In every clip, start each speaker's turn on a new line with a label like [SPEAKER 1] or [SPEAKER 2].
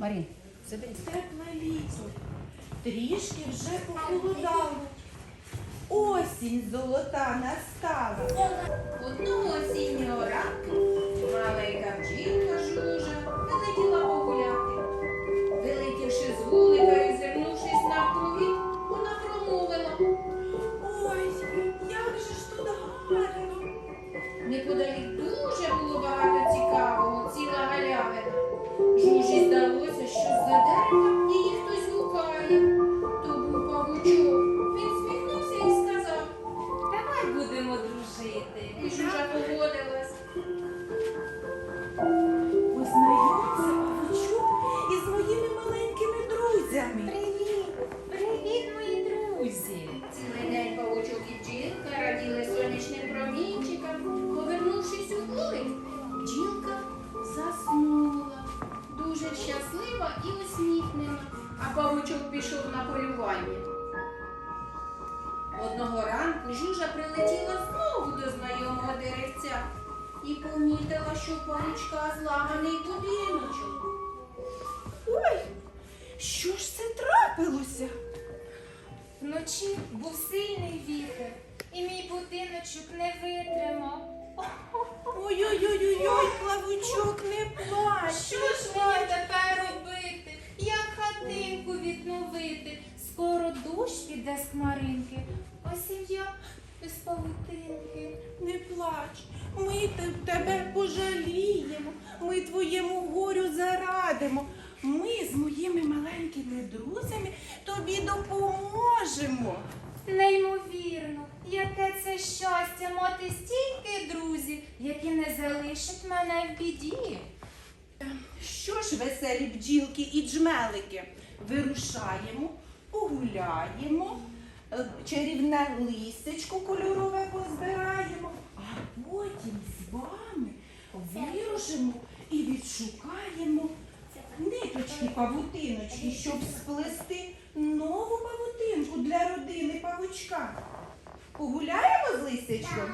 [SPEAKER 1] Марін, заберіть. Тепле літо. Трішки вже похолодало. Осінь золота настала.
[SPEAKER 2] Одного осіннього ранку маленька бджілка жужа вилетіла погуляти. Вилетівши з вулика і звернувшись на повіт, вона промовила.
[SPEAKER 1] Ой, як же ж тут гарно.
[SPEAKER 2] Неподалік зламаний будиночок.
[SPEAKER 1] Ой, що ж це трапилося?
[SPEAKER 3] Вночі був сильний вітер, і мій будиночок не витримав.
[SPEAKER 1] Ой-ой-ой-ой, плавучок, не плач.
[SPEAKER 3] Що ж мені тепер робити? Як хатинку відновити? Скоро дощ піде з хмаринки, а сім'я без павутинки.
[SPEAKER 1] Не плач, ми тебе пожаліємо, ми твоєму горю зарадимо. Ми з моїми маленькими друзями тобі допоможемо.
[SPEAKER 3] Неймовірно, яке це щастя мати стільки друзів, які не залишать мене в біді.
[SPEAKER 1] Що ж, веселі бджілки і джмелики, вирушаємо, погуляємо, чарівне листячко кольорове позбираємо, а потім з вами вирушимо і відшукаємо ниточки павутиночки, щоб сплести нову павутинку для родини павучка. Погуляємо з листячком?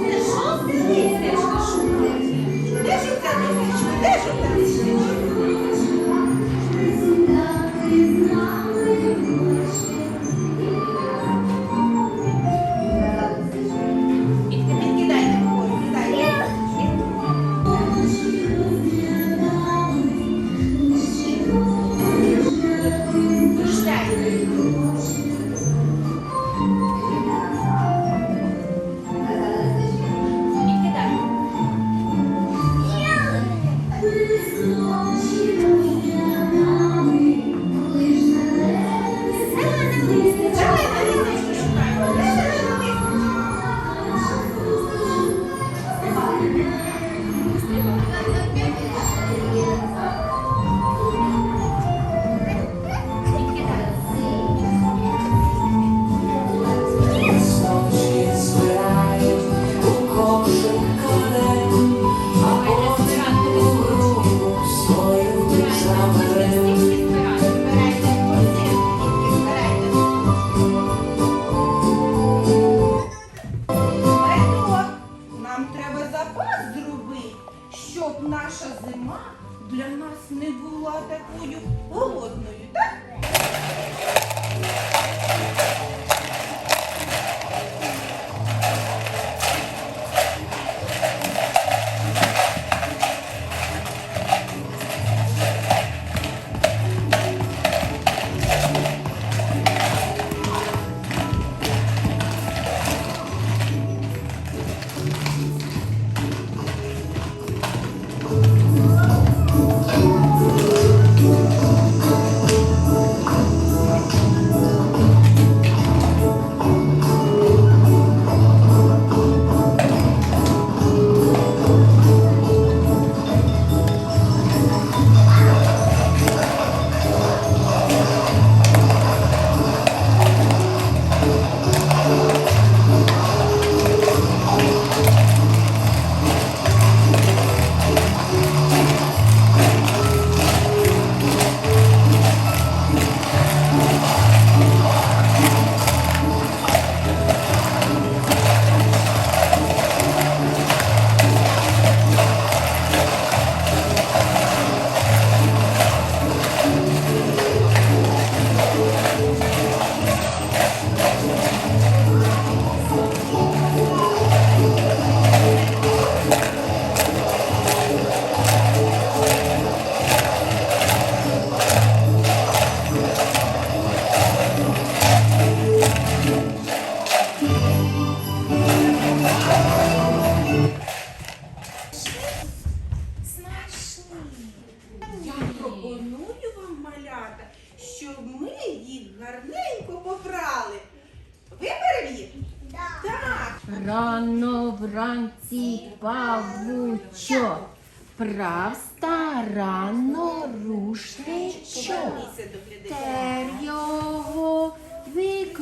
[SPEAKER 3] Це жовте листячко шукає.
[SPEAKER 1] Де ж оце листячко? Де ж оце
[SPEAKER 2] you.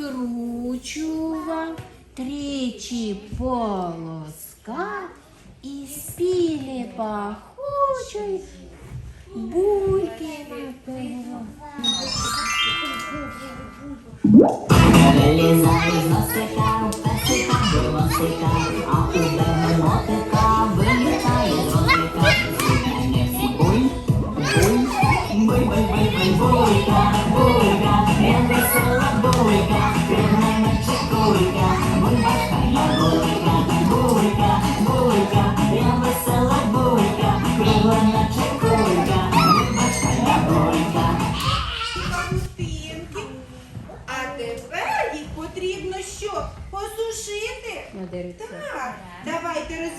[SPEAKER 2] накручував, тричі полоска і спілі пахучої бульки на
[SPEAKER 4] Вилізай, засика, песика,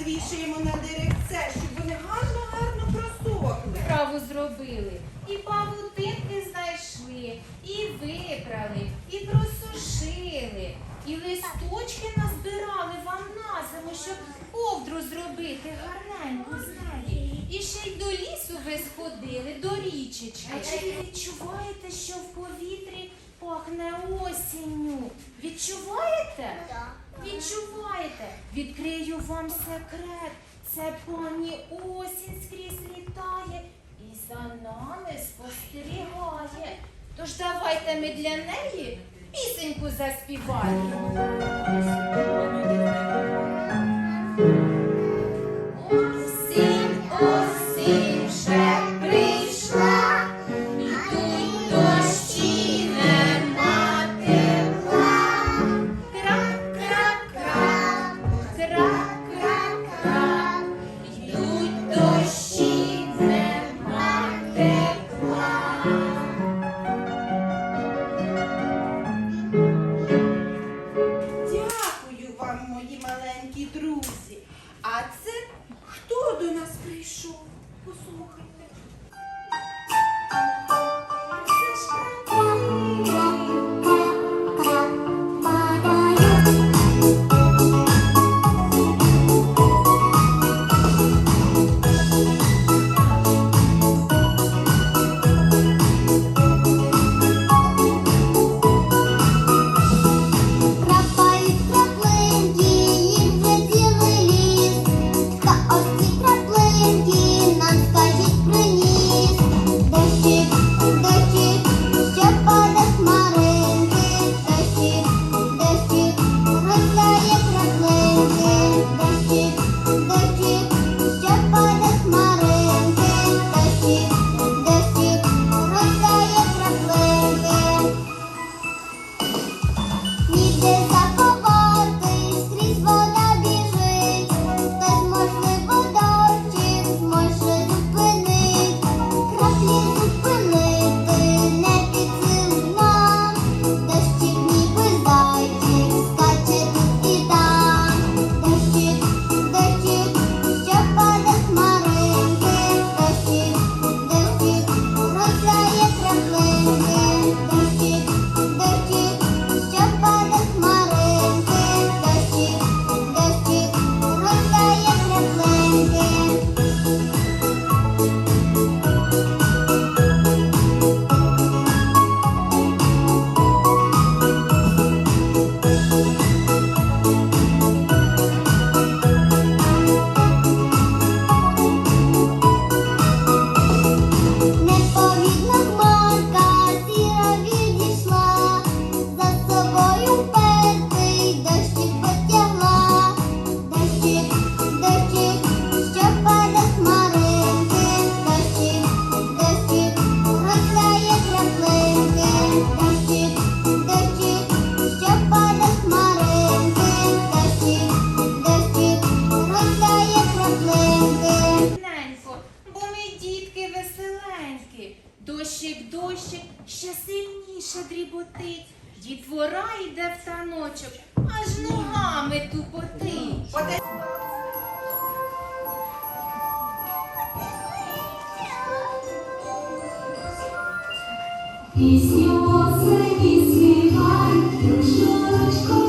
[SPEAKER 1] навішуємо
[SPEAKER 2] на деревце,
[SPEAKER 1] щоб вони гарно-гарно просохли.
[SPEAKER 3] Праву зробили. І павутинки знайшли, і випрали, і просушили, і листочки назбирали вам на зиму, щоб ковдру зробити гарненьку знаєте. І ще й до лісу ви сходили, до річечки. А чи ви відчуваєте, що в повітрі пахне осінню? Відчуваєте? Так. Відчуваєте, відкрию вам секрет. Це пані осінь скрізь літає і за нами спостерігає. Тож давайте ми для неї пісеньку заспіваємо.
[SPEAKER 5] Пісню
[SPEAKER 6] по
[SPEAKER 1] селі
[SPEAKER 2] співай, дружочко.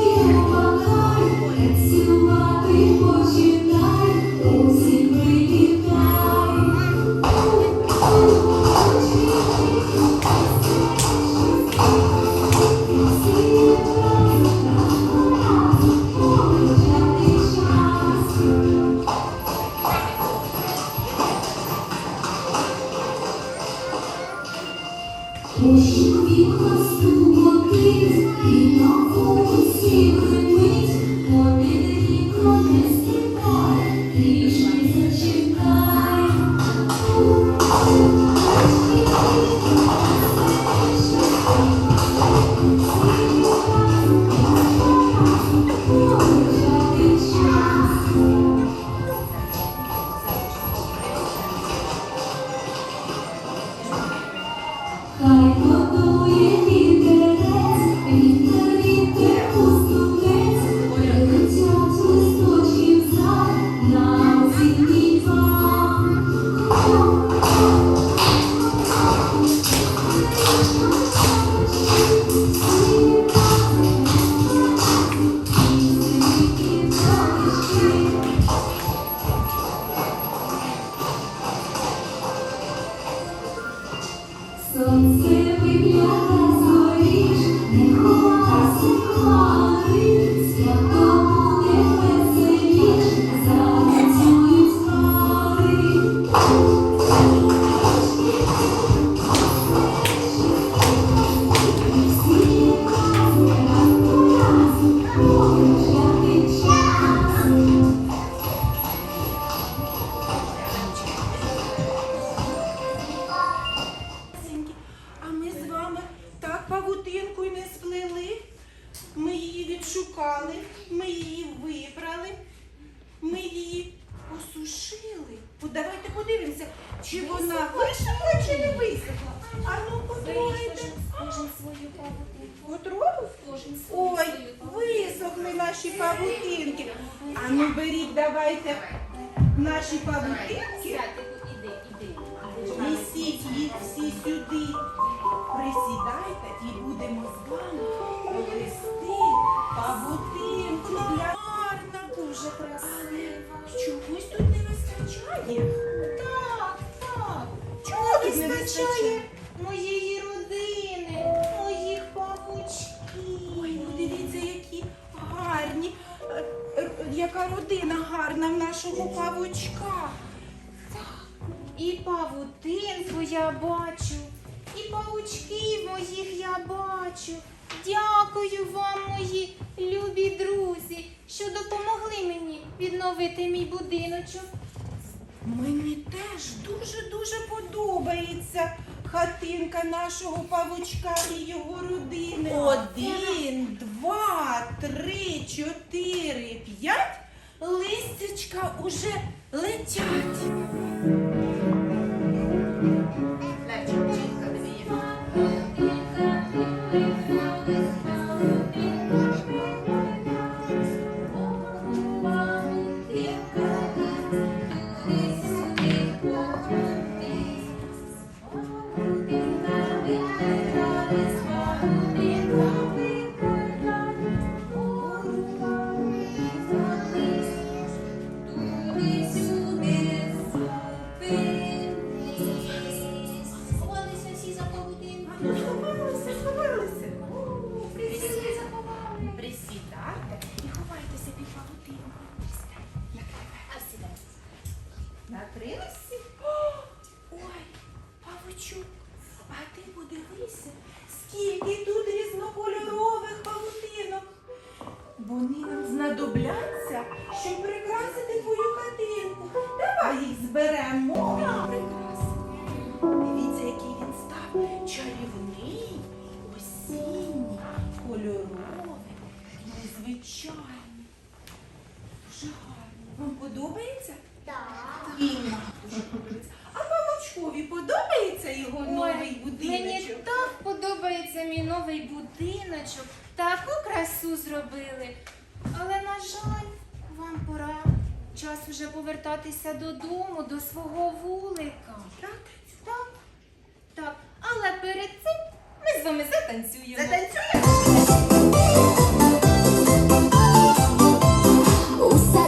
[SPEAKER 2] я бачу, і паучків моїх я бачу. Дякую вам, мої любі друзі, що допомогли мені відновити мій будиночок.
[SPEAKER 1] Мені теж дуже-дуже подобається хатинка нашого павучка і його родини. Один, два, три, чотири, п'ять. Листячка уже летять. гарні. Дуже гарні. Вам подобається?
[SPEAKER 7] Так.
[SPEAKER 1] Він дуже подобається. А Павлочкові подобається його новий будиночок?
[SPEAKER 2] Мені так подобається мій новий будиночок. Таку красу зробили. Але, на жаль, вам пора час уже повертатися додому, до свого вулика.
[SPEAKER 1] Так,
[SPEAKER 2] так. Так. Але перед цим ми з вами затанцюємо.
[SPEAKER 1] Затанцюємо? Usa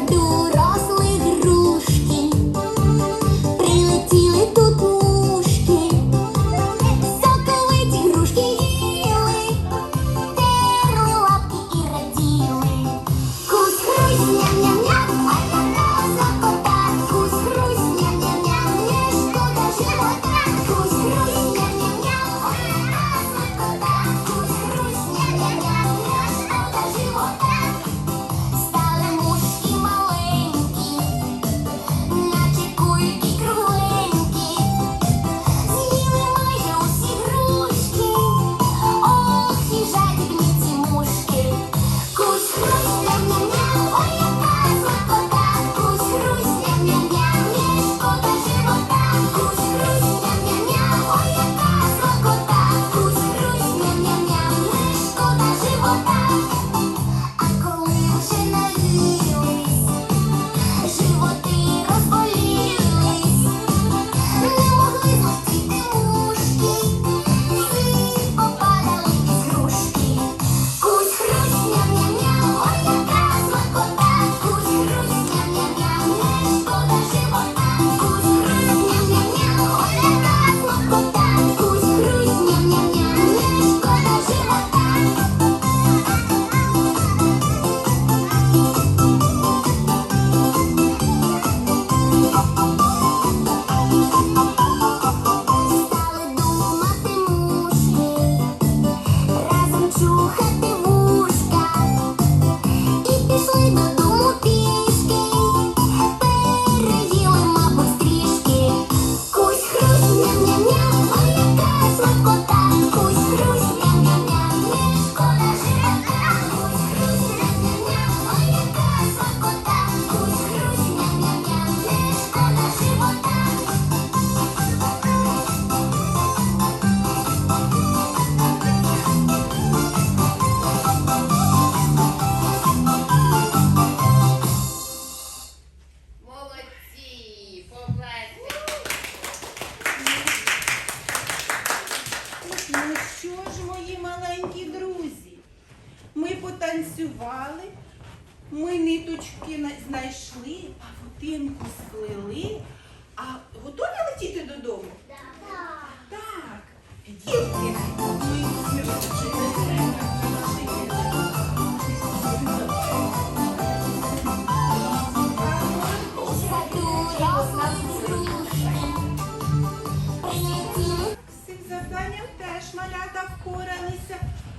[SPEAKER 1] малята впоралися.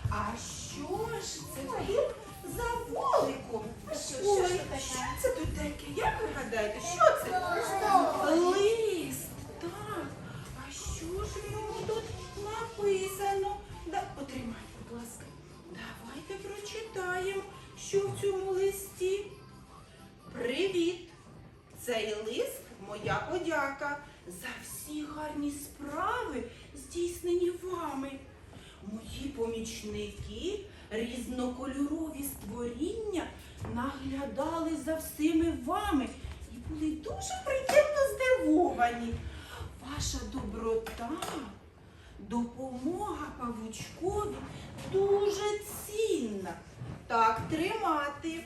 [SPEAKER 1] А що ж це створіння наглядали за всіми вами і були дуже приємно здивовані. Ваша доброта, допомога павучкові дуже цінна. Так тримати.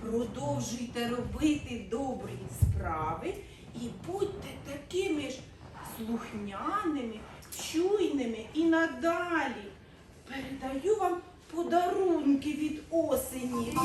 [SPEAKER 1] Продовжуйте робити добрі справи і будьте такими ж слухняними, чуйними і надалі. Передаю вам подарунки від осені.